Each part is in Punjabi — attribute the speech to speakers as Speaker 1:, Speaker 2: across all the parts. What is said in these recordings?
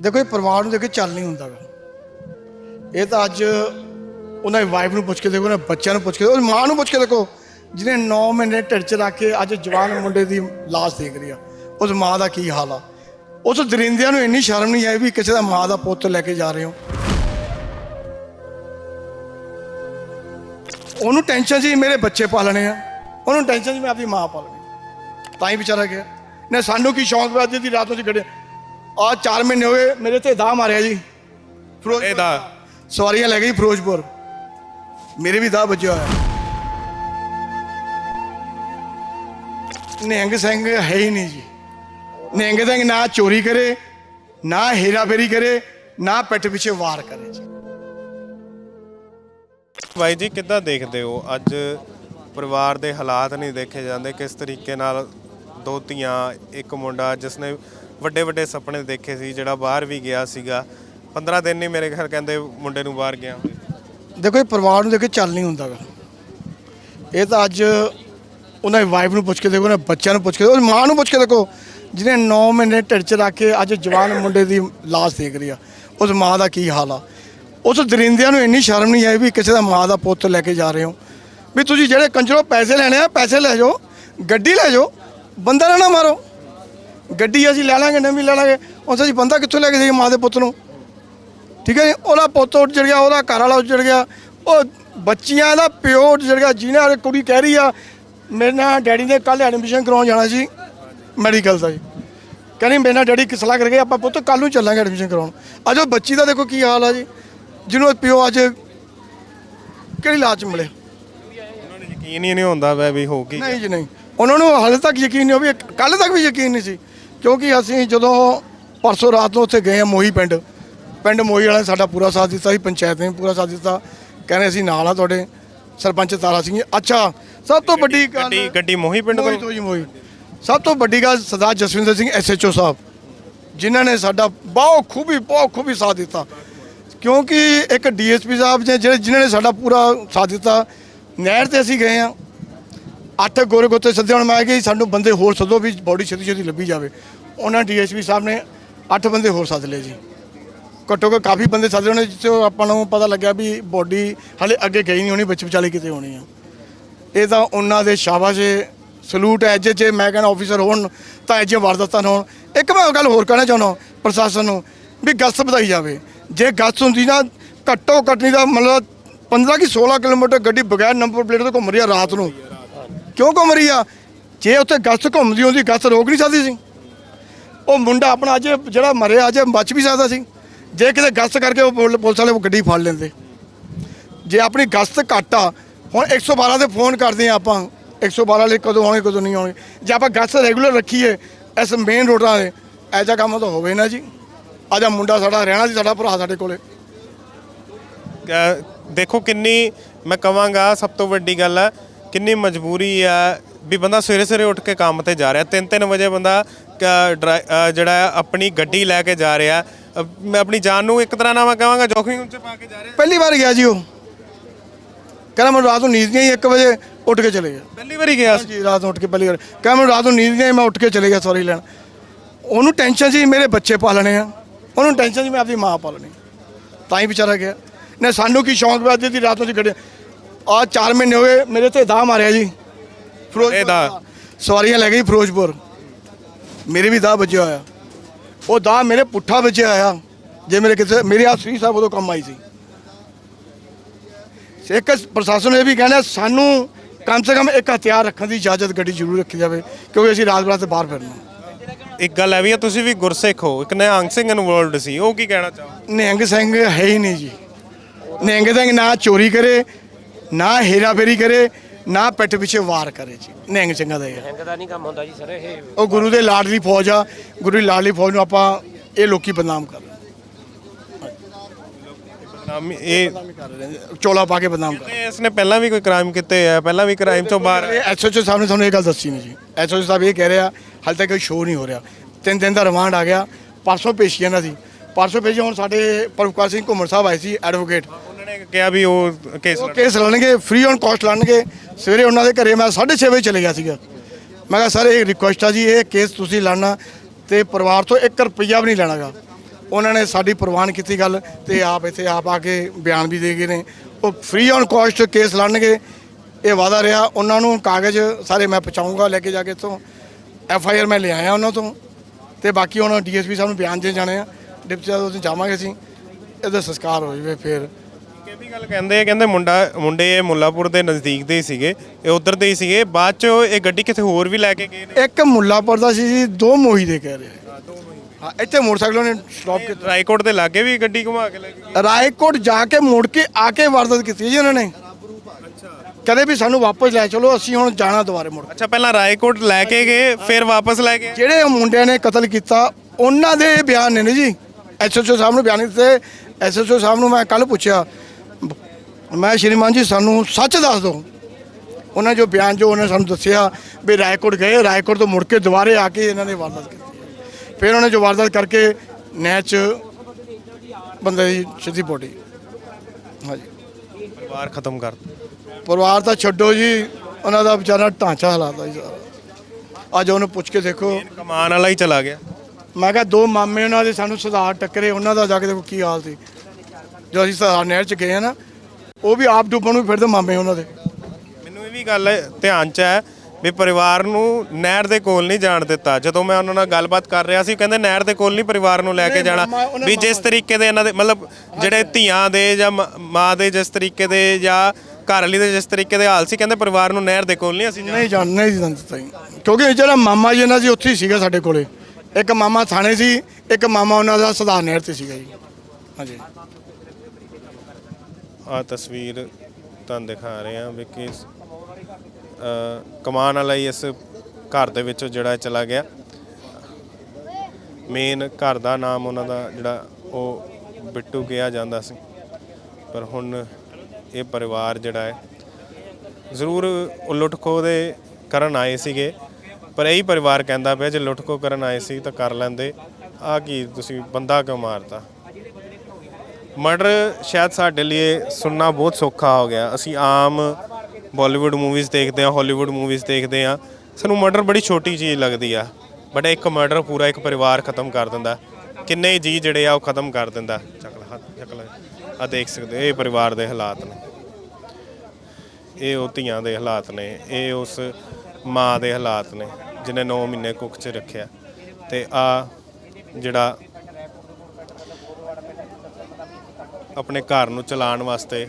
Speaker 1: ਦੇਖੋ ਇਹ ਪਰਿਵਾਰ ਨੂੰ ਦੇਖ ਕੇ ਚੱਲ ਨਹੀਂ ਹੁੰਦਾ ਗਾ। ਇਹ ਤਾਂ ਅੱਜ ਉਹਨਾਂ ਦੀ ਵਾਈਫ ਨੂੰ ਪੁੱਛ ਕੇ ਦੇਖੋ, ਉਹਨਾਂ ਬੱਚਿਆਂ ਨੂੰ ਪੁੱਛ ਕੇ, ਉਹ ਮਾਂ ਨੂੰ ਪੁੱਛ ਕੇ ਦੇਖੋ, ਜਿਹਨੇ 9 ਮਹੀਨੇ ਢਿੱਡ 'ਚ ਰੱਖ ਕੇ ਅੱਜ ਜਵਾਨ ਮੁੰਡੇ ਦੀ ਲਾਸ਼ ਦੇਖ ਰਹੀ ਆ। ਉਸ ਮਾਂ ਦਾ ਕੀ ਹਾਲ ਆ? ਉਸ ਦਰਿੰਦਿਆਂ ਨੂੰ ਇੰਨੀ ਸ਼ਰਮ ਨਹੀਂ ਆਈ ਵੀ ਕਿਸੇ ਦਾ ਮਾਂ ਦਾ ਪੁੱਤ ਲੈ ਕੇ ਜਾ ਰਹੇ ਹੋ। ਉਹਨੂੰ ਟੈਨਸ਼ਨ ਸੀ, ਮੇਰੇ ਬੱਚੇ ਪਾਲਣੇ ਆ। ਉਹਨੂੰ ਟੈਨਸ਼ਨ ਸੀ, ਮੈਂ ਆਪਣੀ ਮਾਂ ਪਾਲਣੀ। ਤਾਂ ਹੀ ਵਿਚਾਰਾ ਗਿਆ। ਨੇ ਸਾਨੂੰ ਕੀ ਸ਼ੌਂਕ ਪਿਆ ਦੀ ਰਾਤ ਨੂੰ ਅਸੀਂ ਗੜੇ ਆ 4 ਮਹੀਨੇ ਹੋਏ ਮੇਰੇ ਤੇ ਦਾ ਮਾਰਿਆ ਜੀ ਫਿਰੋਜ਼ਪੁਰ
Speaker 2: ਇਹ ਦਾ
Speaker 1: ਸਵਾਰੀਆਂ ਲੈ ਗਈ ਫਿਰੋਜ਼ਪੁਰ ਮੇਰੇ ਵੀ ਦਾ ਵੱਜਿਆ ਹੋਇਆ ਨਿਹੰਗ ਸਿੰਘ ਹੈ ਹੀ ਨਹੀਂ ਜੀ ਨਿਹੰਗ ਸਿੰਘ ਨਾ ਚੋਰੀ ਕਰੇ ਨਾ ਹੇਰਾ ਫੇਰੀ ਕਰੇ ਨਾ ਪਿੱਠ ਪਿੱਛੇ ਵਾਰ ਕਰੇ ਜੀ
Speaker 2: ਬਾਈ ਜੀ ਕਿੱਦਾਂ ਦੇਖਦੇ ਹੋ? ਅੱਜ ਪਰਿਵਾਰ ਦੇ ਹਾਲਾਤ ਨਹੀਂ ਦੇਖੇ ਜਾਂਦੇ। ਕਿਸ ਤਰੀਕੇ ਨਾਲ ਦੋ ਧੀਆਂ ਇੱਕ ਮੁੰਡਾ ਜਿਸਨੇ ਵੱਡੇ ਵੱਡੇ ਸੁਪਨੇ ਦੇਖੇ ਸੀ, ਜਿਹੜਾ ਬਾਹਰ ਵੀ ਗਿਆ ਸੀਗਾ। 15 ਦਿਨ ਨਹੀਂ ਮੇਰੇ ਖਿਆਲ ਕਹਿੰਦੇ ਮੁੰਡੇ ਨੂੰ ਬਾਹਰ ਗਿਆ।
Speaker 1: ਦੇਖੋ, ਇਹ ਪਰਿਵਾਰ ਨੂੰ ਦੇਖ ਕੇ ਚੱਲ ਨਹੀਂ ਹੁੰਦਾ। ਗਾ ਇਹ ਤਾਂ ਅੱਜ ਉਹਨਾਂ ਦੀ ਵਾਈਫ ਨੂੰ ਪੁੱਛ ਕੇ ਦੇਖੋ, ਉਹਨਾਂ ਬੱਚਿਆਂ ਨੂੰ ਪੁੱਛ ਕੇ ਉਹ ਮਾਂ ਨੂੰ ਪੁੱਛ ਕੇ ਦੇਖੋ, ਜਿਹਨੇ 9 ਮਹੀਨੇ ਢਿੱਡ 'ਚ ਰੱਖ ਕੇ ਅੱਜ ਜਵਾਨ ਮੁੰਡੇ ਦੀ ਲਾਸ਼ ਦੇਖ ਰਹੀ ਆ। ਉਸ ਮਾਂ ਦਾ ਕੀ ਹਾਲ ਆ? ਉਸ ਦਰਿੰਦਿਆਂ ਨੂੰ ਇੰਨੀ ਸ਼ਰਮ ਨਹੀਂ ਆਈ ਵੀ ਕਿਸੇ ਦਾ ਮਾਂ ਦਾ ਪੁੱਤ ਲੈ ਕੇ ਜਾ ਰਹੇ ਹੋ। ਵੀ ਤੁਸੀਂ ਜਿਹੜੇ ਕੰਜਰੋਂ ਪੈਸੇ ਲੈਣੇ ਆ, ਪੈਸੇ ਲੈ ਜਾਓ, ਗੱਡੀ ਲੈ ਜਾਓ, ਬੰਦਾ ਨਾ ਨਾ ਮਾਰੋ। ਗੱਡੀ ਅਸੀਂ ਲੈ ਲਾਂਗੇ ਨਵੀਂ ਲੈ ਲਾਂਗੇ। ਉਸ ਅਸੀਂ ਬੰਦਾ ਕਿੱਥੋਂ ਲੈ ਕੇ ਜਾਈਏ ਮਾਂ ਦੇ ਪੁੱਤ ਨੂੰ? ਠੀਕ ਹੈ ਜੀ? ਉਹਦਾ ਪੁੱਤ ਉੱਜੜ ਗਿਆ ਉਹਦਾ ਘਰ ਵਾਲਾ ਉੱਜੜ ਗਿਆ। ਉਹ ਬੱਚੀਆਂ ਦਾ ਪਿਓ ਉੱਜੜ ਗਿਆ ਜਿਹਨੇ ਵਾਲੀ ਕੁੜੀ ਕਹਿ ਰਹੀ ਆ ਮੇਰੇ ਨਾਲ ਡੈਡੀ ਨੇ ਕੱਲ ਐਡਮਿਸ਼ਨ ਕਰਾਉਣ ਜਾਣਾ ਸੀ ਮੈਡੀਕਲ ਦਾ ਜੀ। ਕਹਿੰਦੀ ਮੇਰੇ ਨਾਲ ਡੈਡੀ ਕਿਸਲਾ ਕਰ ਗਏ ਆਪਾਂ ਪੁੱਤ ਕੱਲ ਨੂੰ ਚੱਲਾਂਗੇ ਐਡਮਿਸ਼ਨ ਕਰਾਉਣ। ਅੱਜ ਉਹ ਬੱਚੀ ਦਾ ਦੇਖੋ ਕੀ ਹਾਲ ਆ ਜੀ। ਜਿਹਨੂੰ ਪਿਓ ਅੱਜ ਕਿਹੜੀ ਲਾਜ ਮਿਲੇ?
Speaker 2: ਉਹਨਾਂ ਨੂੰ ਯਕੀਨ ਹੀ ਨਹੀਂ ਹੁੰਦਾ ਵੈ ਵੀ ਹੋ ਕੀ
Speaker 1: ਨਹੀਂ ਜੀ ਨਹੀਂ। ਉਹਨਾਂ ਨੂੰ ਹਾਲੇ ਤੱਕ ਯਕੀਨ ਨਹੀਂ ਹੋ ਵੀ ਕੱਲ ਤੱਕ ਵੀ ਯਕੀਨ ਨਹੀਂ ਸੀ। ਕਿਉਂਕਿ ਅਸੀਂ ਜਦੋਂ ਪਰਸੋਂ ਰਾਤ ਨੂੰ ਉੱਥੇ ਗਏ ਆ ਮੋਹੀ ਪਿੰਡ ਪਿੰਡ ਮੋਹੀ ਵਾਲਿਆਂ ਨੇ ਸਾਡਾ ਪੂਰਾ ਸਾਥ ਦਿੱਤਾ ਸੀ ਪੰਚਾਇਤ ਨੇ ਪੂਰਾ ਸਾਥ ਦਿੱਤਾ। ਕਹਿੰਦੇ ਅਸੀਂ ਨਾਲ ਆ ਤੁਹਾਡੇ ਸਰਪੰਚ ਤਾਰਾ ਸਿੰਘ। ਅੱਛਾ ਸਭ ਤੋਂ ਵੱਡੀ ਗੱਲ
Speaker 2: ਗੱਡੀ ਗੱਡੀ ਮੋਹੀ ਪਿੰਡ
Speaker 1: ਮੋਹੀ
Speaker 2: ਤੋਂ?
Speaker 1: ਤੋਂ ਜੀ ਮੋਹੀ। ਸਭ ਤੋਂ ਵੱਡੀ ਗੱਲ ਸਰਦਾਰ ਜਸਵਿੰਦਰ ਸਿੰਘ ਐਸਐਚਓ ਸਾਹਿਬ ਜਿਨ੍ਹਾਂ ਨੇ ਸਾਡਾ ਬਹੁਤ ਖੂਬੀ ਬਹੁਤ ਖੂਬੀ ਸਾਥ ਦਿੱਤਾ। ਕਿਉਂਕਿ ਇੱਕ ਡੀਐਸਪੀ ਸਾਹਿਬ ਨੇ ਜਿਹੜੇ ਜਿਨ੍ਹਾਂ ਨੇ ਸਾਡਾ ਪੂਰਾ ਸਾਥ ਦਿੱਤਾ ਨਹਿਰ ਤੇ ਅਸੀਂ ਗਏ ਆ ਅੱਠ ਗੋਰੇ ਗੋਤੇ ਸੱਦੇ ਹੁਣ, ਮੈਂ ਕਿ ਸਾਨੂੰ ਬੰਦੇ ਹੋਰ ਸੱਦੋ ਵੀ ਬੋਡੀ ਛੇਤੀ ਛੇਤੀ ਲੱਭੀ ਜਾਵੇ। ਉਹਨਾਂ ਡੀਐਸਪੀ ਸਾਹਿਬ ਨੇ ਅੱਠ ਬੰਦੇ ਹੋਰ ਸੱਦ ਲਏ ਜੀ। ਘੱਟੋ ਘੱਟ ਕਾਫੀ ਬੰਦੇ ਸੱਦ ਲਏ ਉਹਨਾਂ ਜਿੱਥੋਂ ਆਪਾਂ ਨੂੰ ਪਤਾ ਲੱਗਿਆ ਵੀ ਬੋਡੀ ਹਲੇ ਅੱਗੇ ਗਈ ਨਹੀਂ ਹੋਣੀ, ਵਿੱਚ ਵਿਚਾਲੇ ਕਿਤੇ ਹੋਣੀ ਆ। ਇਹ ਤਾਂ ਉਹਨਾਂ ਦੇ ਸ਼ਾਬਾਸ਼ ਸਲੂਟ ਹੈ ਜੇ ਜੇ ਮੈਂ ਕਹਿੰਦਾ ਆਫੀਸਰ ਹੋਣ, ਤਾਂ ਇਹ ਜੇ ਵਾਰਦਾਤਾਂ ਨਾ ਹੋਣ। ਇੱਕ ਮੈਂ ਗੱਲ ਹੋਰ ਕਹਿਣਾ ਚਾਹੁੰਦਾ, ਪ੍ਰਸ਼ਾਸਨ ਨੂੰ, ਵੀ ਗਸਤ ਵਧਾਈ ਜਾਵੇ। ਜੇ ਗਸਤ ਹੁੰਦੀ ਨਾ, ਘੱਟੋ ਘੱਟ ਨਹੀਂ ਤਾਂ ਮਤਲਬ 15 ਕਿ 16 ਕਿਲੋਮੀਟਰ ਗੱਡੀ ਬਗੈਰ ਨੰਬਰ ਪਲੇਟ ਤੋਂ ਘੁੰਮ ਰਹੀ ਆ ਰਾਤ ਨੂੰ। ਕਿਉਂ ਘੁੰਮ ਰਹੀ ਆ? ਜੇ ਉੱਥੇ ਗਸਤ ਘੁੰਮਦੀ ਹੁੰਦੀ, ਗਸਤ ਰੋਕ ਨਹੀਂ ਸਕਦੀ ਸੀ। ਉਹ ਮੁੰਡਾ ਆਪਣਾ ਅੱਜ ਜਿਹੜਾ ਮਰਿਆ, ਅੱਜ ਬਚ ਵੀ ਸਕਦਾ ਸੀ। ਜੇ ਕਿਤੇ ਗਸਤ ਕਰਕੇ ਉਹ ਪੁਲ- ਪੁਲਿਸ ਵਾਲੇ ਉਹ ਗੱਡੀ ਫੜ ਲੈਂਦੇ। ਜੇ ਆਪਣੀ ਗਸਤ ਘੱਟ ਆ, ਹੁਣ 112 ਤੇ ਫੋਨ ਕਰਦੇ ਆ ਆਪਾਂ। 112 ਵਾਲੇ ਕਦੋਂ ਆਉਣਗੇ, ਕਦੋਂ ਨਹੀਂ ਆਉਣਗੇ। ਜੇ ਆਪਾਂ ਗਸਤ ਰੈਗੂਲਰ ਰੱਖੀਏ, ਇਸ ਮੇਨ ਰੋਡਾਂ 'ਤੇ ਐਜਾ ਕੰਮ ਤਾਂ ਹੋਵੇ ਨਾ ਜੀ। ਅੱਜ ਆਹ ਮੁੰਡਾ ਸਾਡਾ, ਰਹਿਣਾ ਸੀ ਸਾਡਾ, ਭਰਾ ਸਾਡੇ ਕੋਲੇ।
Speaker 2: ਅਹ ਦੇਖੋ ਕਿੰਨੀ, ਮੈਂ ਕਵਾਂਗਾ ਸਭ ਤੋਂ ਵੱਡੀ ਗੱਲ ਹੈ ਕਿੰਨੀ ਮਜਬੂਰੀ ਆ ਵੀ ਬੰਦਾ ਸਵੇਰੇ ਸਵੇਰੇ ਉੱਠ ਕੇ ਕੰਮ ਤੇ ਜਾ ਰਿਹਾ। 3-3 ਵਜੇ ਬੰਦਾ ਕ- ਅਹ ਜਿਹੜਾ ਆਪਣੀ ਗੱਡੀ ਲੈ ਕੇ ਜਾ ਰਿਹਾ। ਮੈਂ ਆਪਣੀ ਜਾਨ ਨੂੰ ਇੱਕ ਤਰ੍ਹਾਂ ਨਾਲ ਮੈਂ ਕਹਾਂਗਾ ਜੋਖਿਮ ਚ ਪਾ ਕੇ ਜਾ ਰਿਹਾ।
Speaker 1: ਪਹਿਲੀ ਵਾਰ ਗਿਆ ਜੀ ਉਹ। ਕਹਿੰਦਾ ਮੈਨੂੰ ਰਾਤ ਨੂੰ ਨੀਂਦ ਨਹੀਂ ਆਈ 1 ਵਜੇ ਉੱਠ ਕੇ ਚਲੇ ਗਿਆ।
Speaker 2: ਪਹਿਲੀ ਵਾਰੀ ਗਿਆ ਸੀ?
Speaker 1: ਜੀ ਰਾਤ ਨੂੰ ਉੱਠ ਕੇ ਪਹਿਲੀ ਵਾਰ। ਕਹਿੰਦਾ ਮੈਨੂੰ ਰਾਤ ਨੂੰ ਨੀਂਦ ਨਹੀਂ ਆਈ ਮੈਂ ਉੱਠ ਕੇ ਚਲੇ ਗਿਆ ਸੌਰੀ ਲੈਣ। ਉਹਨੂੰ ਟੈਨਸ਼ਨ ਸੀ ਮੇਰੇ ਬੱਚੇ ਪਾਲਣੇ ਆ। ਉਹਨੂੰ ਟੈਨਸ਼ਨ ਸੀ ਮੈਂ ਆਪਣੀ ਮਾਂ ਪਾਲਣੀ। ਤਾਂ ਹੀ ਵਿਚਾਰਾ ਗਿਆ। ਨੇ ਸਾਨੂੰ ਕੀ ਸ਼ੌਂਕ ਪਿਆ ਦੀ ਰਾਤ ਨੂੰ ਅਸੀਂ ਗੜੇ ਆ 4 ਮਹੀਨੇ ਹੋਏ ਮੇਰੇ ਤੇ ਦਾ ਮਾਰਿਆ ਜੀ ਫਿਰੋਜ਼ਪੁਰ
Speaker 2: ਇਹ ਦਾ?
Speaker 1: ਸਵਾਰੀਆਂ ਲੈ ਗਈ ਫਿਰੋਜ਼ਪੁਰ ਮੇਰੇ ਵੀ ਦਾ ਵੱਜਿਆ ਹੋਇਆ ਉਹ ਦਾ ਮੇਰੇ ਪੁੱਠਾ ਵੱਜਿਆ ਆਇਆ ਜੇ ਮੇਰੇ ਕਿਸੇ ਮੇਰੇ ਆ ਸ੍ਰੀ ਸਾਹਿਬ ਉਦੋਂ ਕੰਮ ਆਈ ਸੀ ਇੱਕ ਪ੍ਰਸ਼ਾਸਨ ਇਹ ਵੀ ਕਹਿਣਾ ਸਾਨੂੰ ਕਮ ਸੇ ਕਮ ਇੱਕ ਹਥਿਆਰ ਰੱਖਣ ਦੀ ਇਜਾਜ਼ਤ ਗੱਡੀ ਜ਼ਰੂਰ ਰੱਖੀ ਜਾਵੇ ਕਿਉਂਕਿ ਅਸੀਂ ਰਾਤ ਬਰਾਤ ਬਾਹਰ ਫਿਰਨਾ
Speaker 2: ਇੱਕ ਗੱਲ ਐ ਵੀ ਆ ਤੁਸੀਂ ਵੀ ਗੁਰਸਿੱਖ ਹੋ ਇੱਕ ਨਿਹੰਗ ਸਿੰਘ ਇਨਵੋਲਡ ਸੀ ਉਹ ਕੀ ਕਹਿਣਾ ਚਾਹੋ
Speaker 1: ਨਿਹੰਗ ਸਿੰਘ ਹੈ ਹੀ ਨਹੀਂ ਜੀ ਨਿਹੰਗ ਸਿੰਘ ਨਾ ਚੋਰੀ ਕਰੇ ਨਾ ਹੇਰਾ ਫੇਰੀ ਕਰੇ ਨਾ ਪਿੱਠ ਪਿੱਛੇ ਵਾਰ ਕਰੇ ਜੀ। ਨਿਹੰਗ ਸਿੰਘਾਂ ਦਾ ਇਹ। ਹੈ।
Speaker 3: ਹੈਂਗ ਦਾ ਨਹੀਂ ਕੰਮ ਹੁੰਦਾ ਜੀ ਸਰ ਇਹ
Speaker 1: ਉਹ ਗੁਰੂ ਦੇ ਲਾਡਲੀ ਫੌਜ ਆ ਗੁਰੂ ਦੀ ਲਾਡਲੀ ਫੌਜ ਨੂੰ ਆਪਾਂ ਇਹ ਲੋਕੀ ਬਦਨਾਮ ਕਰ ਰਹੇ
Speaker 2: ਨਾਮ ਇਹ
Speaker 1: ਨੇ। ਕਰ ਰਹੇ ਨੇ ਚੋਲਾ ਪਾ ਕੇ ਬਦਨਾਮ ਕਰ
Speaker 2: ਤੇ ਇਸਨੇ ਪਹਿਲਾਂ ਵੀ ਕੋਈ ਕ੍ਰਾਈਮ ਕੀਤੇ ਆ ਪਹਿਲਾਂ ਵੀ ਕ੍ਰਾਈਮ ਤੋਂ ਬਾਹਰ
Speaker 1: ਇਹ ਐਸਓਚਓ ਸਾਹਿਬ ਨੇ ਸਾਨੂੰ ਇਹ ਗੱਲ ਦੱਸੀ ਨਹੀਂ ਜੀ। ਐਸਓਚਓ ਸਾਹਿਬ ਇਹ ਕਹਿ ਰਿਹਾ ਹਾਲੇ ਤੱਕ ਕੋਈ ਸ਼ੋਅ ਨਹੀਂ ਹੋ ਰਿਹਾ। ਤਿੰਨ ਦਿਨ ਦਾ ਰਿਮਾਂਡ ਆ ਗਿਆ ਪਰਸੋਂ ਪੇਸ਼ ਕੀਤਾ ਸੀ। ਪਰਸੋਂ ਪੇਸ਼ ਹੁਣ ਸਾਡੇ ਪਰਮਕਾਰ ਸਿੰਘ ਘੁੰਮਰ ਸਾਹਿਬ ਆਏ ਸੀ ਐਡਵੋਕੇਟ
Speaker 2: ਨੇ ਕਿਹਾ ਵੀ ਉਹ ਕੇਸ
Speaker 1: ਉਹ ਕੇਸ ਲੜਨਗੇ ਫ੍ਰੀ ਔਨ ਕਾਸਟ ਲੜਨਗੇ। ਸਵੇਰੇ ਉਹਨਾਂ ਦੇ ਘਰੇ ਮੈਂ 6:30 ਵਜੇ ਚਲੇ ਗਿਆ ਸੀਗਾ। ਮੈਂ ਕਿਹਾ ਸਰ ਇਹ ਰਿਕੁਐਸਟ ਆ ਜੀ ਇਹ ਕੇਸ ਤੁਸੀਂ ਲੜਨਾ ਤੇ ਪਰਿਵਾਰ ਤੋਂ 1 ਰੁਪਈਆ ਵੀ ਨਹੀਂ ਲੈਣਾਗਾ। ਉਹਨਾਂ ਨੇ ਸਾਡੀ ਪ੍ਰਵਾਨ ਕੀਤੀ ਗੱਲ ਤੇ ਆਪ ਇੱਥੇ ਆਪ ਆ ਕੇ ਬਿਆਨ ਵੀ ਦੇ ਗਏ ਨੇ। ਉਹ ਫ੍ਰੀ ਔਨ ਕਾਸਟ ਕੇਸ ਲੜਨਗੇ ਇਹ ਵਾਦਾ ਰਿਹਾ। ਉਹਨਾਂ ਨੂੰ ਕਾਗਜ਼ ਸਾਰੇ ਮੈਂ ਪਹੁੰਚਾਊਂਗਾ ਲੈ ਕੇ ਜਾ ਕੇ ਇੱਥੋਂ। ਐਫ ਆਈ ਆਰ ਮੈਂ ਲਿਆਇਆ ਉਹਨਾਂ ਤੋਂ ਤੇ ਬਾਕੀ ਉਹਨਾਂ ਡੀਐਸਪੀ ਸਾਹਿਬ ਨੂੰ ਬਿਆਨ ਦੇਣ ਜਾਣੇ ਆ। ਡਿਪਟੀ ਸਾਹਿਬ ਉੱਥੇ ਜਾਵਾਂਗੇ ਅਸੀਂ। ਇਹਦਾ ਸੰਸਕਾਰ ਹੋ ਜਾਵੇ ਫਿਰ।
Speaker 2: ਵੀ ਗੱਲ ਕਹਿੰਦੇ ਆ ਕਹਿੰਦੇ ਮੁੰਡਾ ਮੁੰਡੇ ਇਹ ਮੁੱਲਾਪੁਰ ਦੇ ਨਜ਼ਦੀਕ ਦੇ ਹੀ ਸੀਗੇ ਇਹ ਉਧਰ ਦੇ ਹੀ ਸੀਗੇ। ਬਾਅਦ ਚ ਇਹ ਗੱਡੀ ਕਿਤੇ ਹੋਰ ਵੀ ਲੈ ਕੇ ਗਏ ਨੇ?
Speaker 1: ਇੱਕ ਮੁੱਲਾਪੁਰ ਦਾ ਸੀ ਜੀ ਦੋ ਮੋਹੀ ਦੇ ਕਹਿ ਰਹੇ ਹਾਂ ਇੱਥੇ ਮੋਟਰਸਾਈਕਲ ਨੇ ਸਟਾਪ ਕੀਤਾ।
Speaker 2: ਰਾਏਕੋਟ ਦੇ ਲਾਗੇ ਵੀ ਗੱਡੀ ਘੁਮਾ ਕੇ ਲੈ ਕੇ ਗਏ?
Speaker 1: ਰਾਏਕੋਟ ਜਾ ਕੇ ਮੁੜ ਕੇ ਆ ਕੇ ਵਾਰਦਾਤ ਕੀਤੀ ਜੀ ਉਹਨਾਂ ਨੇ। ਕਦੇ ਵੀ ਸਾਨੂੰ ਵਾਪਸ ਲੈ ਚਲੋ ਅਸੀਂ ਹੁਣ ਜਾਣਾ ਦੁਬਾਰੇ ਮੁੜ ਕੇ।
Speaker 2: ਅੱਛਾ ਪਹਿਲਾਂ ਰਾਏਕੋਟ ਲੈ ਕੇ ਗਏ ਫਿਰ ਵਾਪਸ ਲੈ ਗਏ?
Speaker 1: ਜਿਹੜੇ ਮੁੰਡਿਆਂ ਨੇ ਕਤਲ ਕੀਤਾ ਉਹਨਾਂ ਦੇ ਬਿਆਨ ਨੇ ਨੇ ਜੀ। ਐਸਐਚਓ ਸਾਹਿਬ ਨੂੰ ਬਿਆਨ ਦਿੱਤੇ ਐਸਐਚਓ ਸਾਹਿਬ ਨੂੰ ਮੈਂ ਕੱਲ ਪੁੱਛਿਆ ਮੈਂ ਸ਼੍ਰੀਮਾਨ ਜੀ ਸਾਨੂੰ ਸੱਚ ਦੱਸ ਦਿਓ। ਉਹਨਾਂ ਜੋ ਬਿਆਨ ਜੋ ਉਹਨੇ ਸਾਨੂੰ ਦੱਸਿਆ ਵੀ ਰਾਏਕੋਟ ਗਏ ਰਾਏਕੋਟ ਤੋਂ ਮੁੜ ਕੇ ਦੁਬਾਰੇ ਆ ਕੇ ਇਹਨਾਂ ਨੇ ਵਾਰਦਾਤ ਕੀਤੀ। ਫਿਰ ਉਹਨੇ ਜੋ ਵਾਰਦਾਤ ਕਰਕੇ ਨਹਿਰ 'ਚ ਬੰਦੇ ਦੀ ਸਿੱਧੀ ਬੋਡੀ। ਹਾਂਜੀ।
Speaker 2: ਪਰਿਵਾਰ ਖਤਮ ਕਰ
Speaker 1: ਪਰਿਵਾਰ ਤਾਂ ਛੱਡੋ ਜੀ ਉਹਨਾਂ ਦਾ ਵਿਚਾਰਾ ਢਾਂਚਾ ਹਾਲਾਤ ਜੀ ਸਾਰਾ। ਅੱਜ ਉਹਨੂੰ ਪੁੱਛ ਕੇ ਦੇਖੋ।
Speaker 2: ਕਮਾਨ ਵਾਲਾ ਹੀ ਚਲਾ ਗਿਆ।
Speaker 1: ਮੈਂ ਕਿਹਾ ਦੋ ਮਾਮੇ ਉਹਨਾਂ ਦੇ ਸਾਨੂੰ ਸੁਧਾਰ ਟੱਕਰੇ ਉਹਨਾਂ ਦਾ ਜਾ ਕੇ ਦੇਖੋ ਕੀ ਹਾਲ ਸੀ। ਜੋ ਅਸੀਂ ਸੁਧਾਰ ਨਹਿਰ ਚ ਗਏ ਆ ਨਾ ਉਹ ਵੀ ਆਪ ਡੁੱਬਣ ਨੂੰ ਫਿਰਦੇ ਮਾਮੇ ਉਹਨਾਂ ਦੇ।
Speaker 2: ਮੈਨੂੰ ਇਹ ਵੀ ਗੱਲ ਧਿਆਨ ਚ ਹੈ ਵੀ ਪਰਿਵਾਰ ਨੂੰ ਨਹਿਰ ਦੇ ਕੋਲ ਨਹੀਂ ਜਾਣ ਦਿੱਤਾ। ਜਦੋਂ ਮੈਂ ਉਹਨਾਂ ਨਾਲ ਗੱਲਬਾਤ ਕਰ ਰਿਹਾ ਸੀ ਕਹਿੰਦੇ ਨਹਿਰ ਦੇ ਕੋਲ ਨਹੀਂ ਪਰਿਵਾਰ ਨੂੰ ਲੈ ਕੇ ਜਾਣਾ। ਵੀ ਜਿਸ ਤਰੀਕੇ ਦੇ ਇਹਨਾਂ ਦੇ ਮਤਲਬ ਜਿਹੜੇ ਧੀਆਂ ਦੇ ਜਾਂ ਮ- ਦੇ ਜਿਸ ਤਰੀਕੇ ਦੇ ਜਾਂ ਘਰ ਵਾਲੀ ਦੇ ਜਿਸ ਤਰੀਕੇ ਦੇ ਹਾਲ ਸੀ ਕਹਿੰਦੇ ਪਰਿਵਾਰ ਨੂੰ ਨਹਿਰ ਦੇ ਕੋਲ ਨਹੀਂ ਅਸੀਂ
Speaker 1: ਨਹੀਂ ਜਾਣ। ਨਹੀਂ ਦਿੱਤਾ ਕਿਉਂਕਿ ਜਿਹੜਾ ਮਾਮਾ ਜੀ ਇਹਨਾਂ ਸੀ ਉੱਥੇ ਹੀ ਸੀਗਾ ਸਾਡੇ ਕੋਲੇ। ਇੱਕ ਮਾਮਾ ਥਾਣੇ ਸੀ ਇੱਕ ਮਾਮਾ ਉਹਨਾਂ ਦਾ ਸੁਧਾਰ ਨਹਿਰ ਤੇ ਸੀਗਾ ਜੀ। ਹਾਂਜੀ।
Speaker 2: ਆ ਤਸਵੀਰ ਤੁਹਾਨੂੰ ਦਿਖਾ ਰਹੇ ਹਾਂ ਵੀ ਕਿ ਅ, ਕਮਾਨ ਵਾਲਾ ਹੀ ਇਸ ਘਰ ਦੇ ਵਿੱਚੋਂ ਜਿਹੜਾ ਚਲਾ ਗਿਆ। ਮੇਨ ਘਰ ਦਾ ਨਾਮ ਉਹਨਾਂ ਦਾ ਜਿਹੜਾ ਉਹ ਬਿੱਟੂ ਕਿਹਾ ਜਾਂਦਾ ਸੀ। ਪਰ ਹੁਣ ਇਹ ਪਰਿਵਾਰ ਜਿਹੜਾ ਹੈ ਜ਼ਰੂਰ ਉਹ ਲੁੱਟਖੋ ਦੇ ਕਰਨ ਆਏ ਸੀਗੇ। ਪਰ ਇਹੀ ਪਰਿਵਾਰ ਕਹਿੰਦਾ ਪਿਆ ਜੇ ਲੁੱਟਖੋ ਕਰਨ ਆਏ ਸੀ ਤਾਂ ਕਰ ਲੈਂਦੇ। ਆ ਕੀ ਤੁਸੀਂ ਬੰਦਾ ਕਿਉਂ ਮਾਰਤਾ? ਮਰਡਰ ਸ਼ਾਇਦ ਸਾਡੇ ਲਈ ਸੁਣਨਾ ਬਹੁਤ ਸੌਖਾ ਹੋ ਗਿਆ। ਅਸੀਂ ਆਮ ਬਾਲੀਵੁੱਡ ਮੂਵੀਜ਼ ਦੇਖਦੇ ਹਾਂ ਹਾਲੀਵੁੱਡ ਮੂਵੀਜ਼ ਦੇਖਦੇ ਹਾਂ। ਸਾਨੂੰ ਮਰਡਰ ਬੜੀ ਛੋਟੀ ਚੀਜ਼ ਲੱਗਦੀ ਆ। ਬਟ ਇੱਕ ਮਰਡਰ ਪੂਰਾ ਇੱਕ ਪਰਿਵਾਰ ਖਤਮ ਕਰ ਦਿੰਦਾ। ਕਿੰਨੇ ਜੀ ਜਿਹੜੇ ਆ ਉਹ ਖਤਮ ਕਰ ਦਿੰਦਾ। ਚੱਕ ਹੱਥ ਚੱਕ ਆ ਦੇਖ ਸਕਦੇ ਹੋ, ਇਹ ਪਰਿਵਾਰ ਦੇ ਹਾਲਾਤ ਨੇ। ਇਹ ਉਹ ਧੀਆਂ ਦੇ ਹਾਲਾਤ ਨੇ ਇਹ ਉਸ ਮਾਂ ਦੇ ਹਾਲਾਤ ਨੇ ਜਿਹਨੇ 9 ਮਹੀਨੇ ਕੁੱਖ 'ਚ ਰੱਖਿਆ। ਤੇ ਆ ਜਿਹੜਾ ਆਪਣੇ ਘਰ ਨੂੰ ਚਲਾਉਣ ਵਾਸਤੇ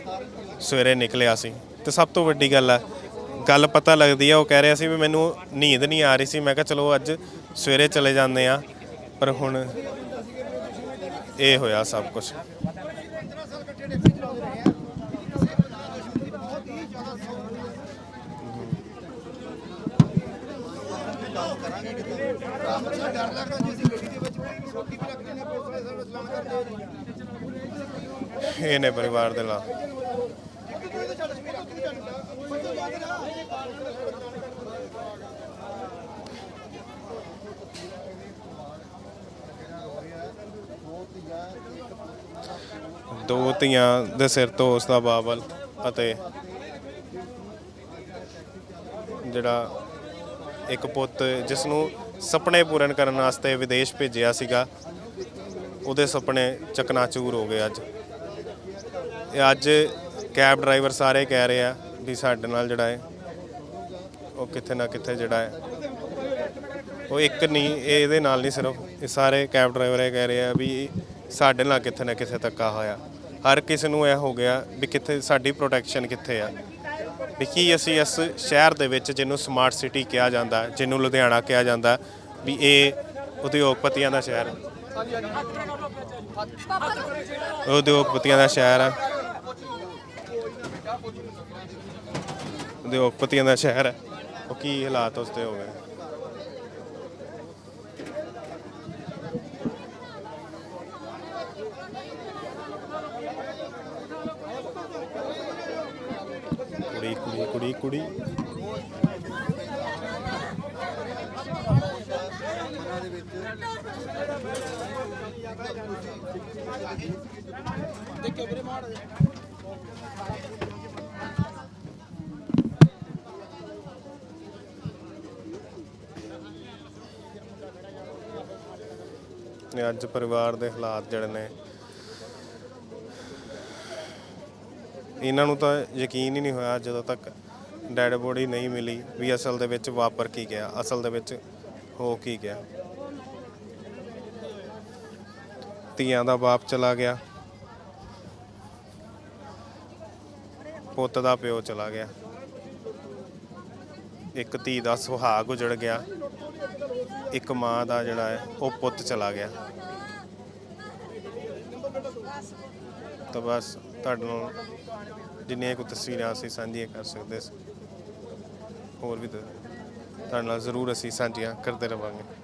Speaker 2: ਸਵੇਰੇ ਨਿਕਲਿਆ ਸੀ। ਤੇ ਸਭ ਤੋਂ ਵੱਡੀ ਗੱਲ ਹੈ ਗੱਲ ਪਤਾ ਲੱਗਦੀ ਹੈ ਉਹ ਕਹਿ ਰਿਹਾ ਸੀ ਵੀ ਮੈਨੂੰ ਨੀਂਦ ਨਹੀਂ ਆ ਰਹੀ ਸੀ। ਮੈਂ ਕਿਹਾ, ਚਲੋ ਅੱਜ ਸਵੇਰੇ ਚਲੇ ਜਾਂਦੇ ਆ, ਪਰ ਹੁਣ ਇਹ ਹੋਇਆ ਸਭ ਕੁਝ ਇਹ ਨੇ ਪਰਿਵਾਰ ਦੇ ਲਾ ਦੋ ਧੀਆਂ ਦੇ ਸਿਰ ਤੋਂ ਉਸ ਦਾ ਬਾਬਲ ਅਤੇ ਜਿਹੜਾ ਇੱਕ ਪੁੱਤ ਜਿਸ ਨੂੰ ਸੁਪਨੇ ਪੂਰਨ ਕਰਨ ਵਾਸਤੇ ਵਿਦੇਸ਼ ਭੇਜਿਆ ਸੀਗਾ, ਉਹਦੇ ਸੁਪਨੇ ਚਕਨਾਚੂਰ ਹੋ ਗਏ ਅੱਜ। ਅੱਜ ਕੈਬ ਡਰਾਈਵਰ ਸਾਰੇ ਕਹਿ ਰਹੇ ਆ ਵੀ ਸਾਡੇ ਨਾਲ ਜਿਹੜਾ ਹੈ, ਉਹ ਕਿੱਥੇ ਨਾ ਕਿੱਥੇ ਜਿਹੜਾ ਹੈ, ਉਹ ਇੱਕ ਨਹੀਂ ਇਹ ਇਹਦੇ ਨਾਲ ਨਹੀਂ ਸਿਰਫ, ਇਹ ਸਾਰੇ ਕੈਬ ਡਰਾਈਵਰ ਇਹ ਕਹਿ ਰਹੇ ਆ ਵੀ ਸਾਡੇ ਨਾਲ ਕਿੱਥੇ ਨਾ ਕਿੱਥੇ ਧੱਕਾ ਹੋਇਆ। ਹਰ ਕਿਸੇ ਨੂੰ ਇਹ ਹੋ ਗਿਆ ਵੀ ਕਿੱਥੇ, ਸਾਡੀ ਪ੍ਰੋਟੈਕਸ਼ਨ ਕਿੱਥੇ ਆ। ਵੀ ਕੀ ਅਸੀਂ ਇਸ ਸ਼ਹਿਰ ਦੇ ਵਿੱਚ ਜਿਹਨੂੰ ਸਮਾਰਟ ਸਿਟੀ ਕਿਹਾ ਜਾਂਦਾ, ਜਿਹਨੂੰ ਲੁਧਿਆਣਾ ਕਿਹਾ ਜਾਂਦਾ, ਵੀ ਇਹ ਉਦਯੋਗਪਤੀਆਂ ਦਾ ਸ਼ਹਿਰ ਹੈ ਉਦਯੋਗਪਤੀਆਂ ਦਾ ਸ਼ਹਿਰ ਹੈ ਉਦਯੋਗਪਤੀਆਂ ਦਾ ਸ਼ਹਿਰ ਹੈ ਉਹ ਕੀ ਹਾਲਾਤ ਉਸ ਤੇ ਹੋ ਗਏ? ਕੁੜੀ ਕੁੜੀ ਕੁੜੀ ਕੁੜੀ। ਦੇ ਨੇ ਅੱਜ ਪਰਿਵਾਰ ਦੇ ਹਾਲਾਤ ਜਿਹੜੇ ਨੇ, ਇਹਨਾਂ ਨੂੰ ਤਾਂ ਯਕੀਨ ਹੀ ਨਹੀਂ ਹੋਇਆ ਜਦੋਂ ਤੱਕ ਡੈਡ ਬੋਡੀ ਨਹੀਂ ਮਿਲੀ ਵੀ ਅਸਲ ਦੇ ਵਿੱਚ ਵਾਪਰ ਕੀ ਗਿਆ, ਅਸਲ ਦੇ ਵਿੱਚ ਹੋ ਕੀ ਗਿਆ। ਧੀਆਂ ਦਾ ਬਾਪ ਚਲਾ ਗਿਆ। ਪੁੱਤ ਦਾ ਪਿਓ ਚਲਾ ਗਿਆ। ਇੱਕ ਧੀ ਦਾ ਸੁਹਾਗ ਉਜੜ ਗਿਆ। ਇੱਕ ਮਾਂ ਦਾ ਜਿਹੜਾ ਹੈ, ਉਹ ਪੁੱਤ ਚਲਾ ਗਿਆ। ਤਾਂ ਬਸ ਤੁਹਾਡੇ ਨਾਲ ਜਿੰਨੀਆਂ ਕੁ ਤਸਵੀਰਾਂ ਅਸੀਂ ਸਾਂਝੀਆਂ ਕਰ ਸਕਦੇ ਸੀ, ਹੋਰ ਵੀ ਤੁਹਾਡੇ ਨਾਲ ਜ਼ਰੂਰ ਅਸੀਂ ਸਾਂਝੀਆਂ ਕਰਦੇ ਰਵਾਂਗੇ।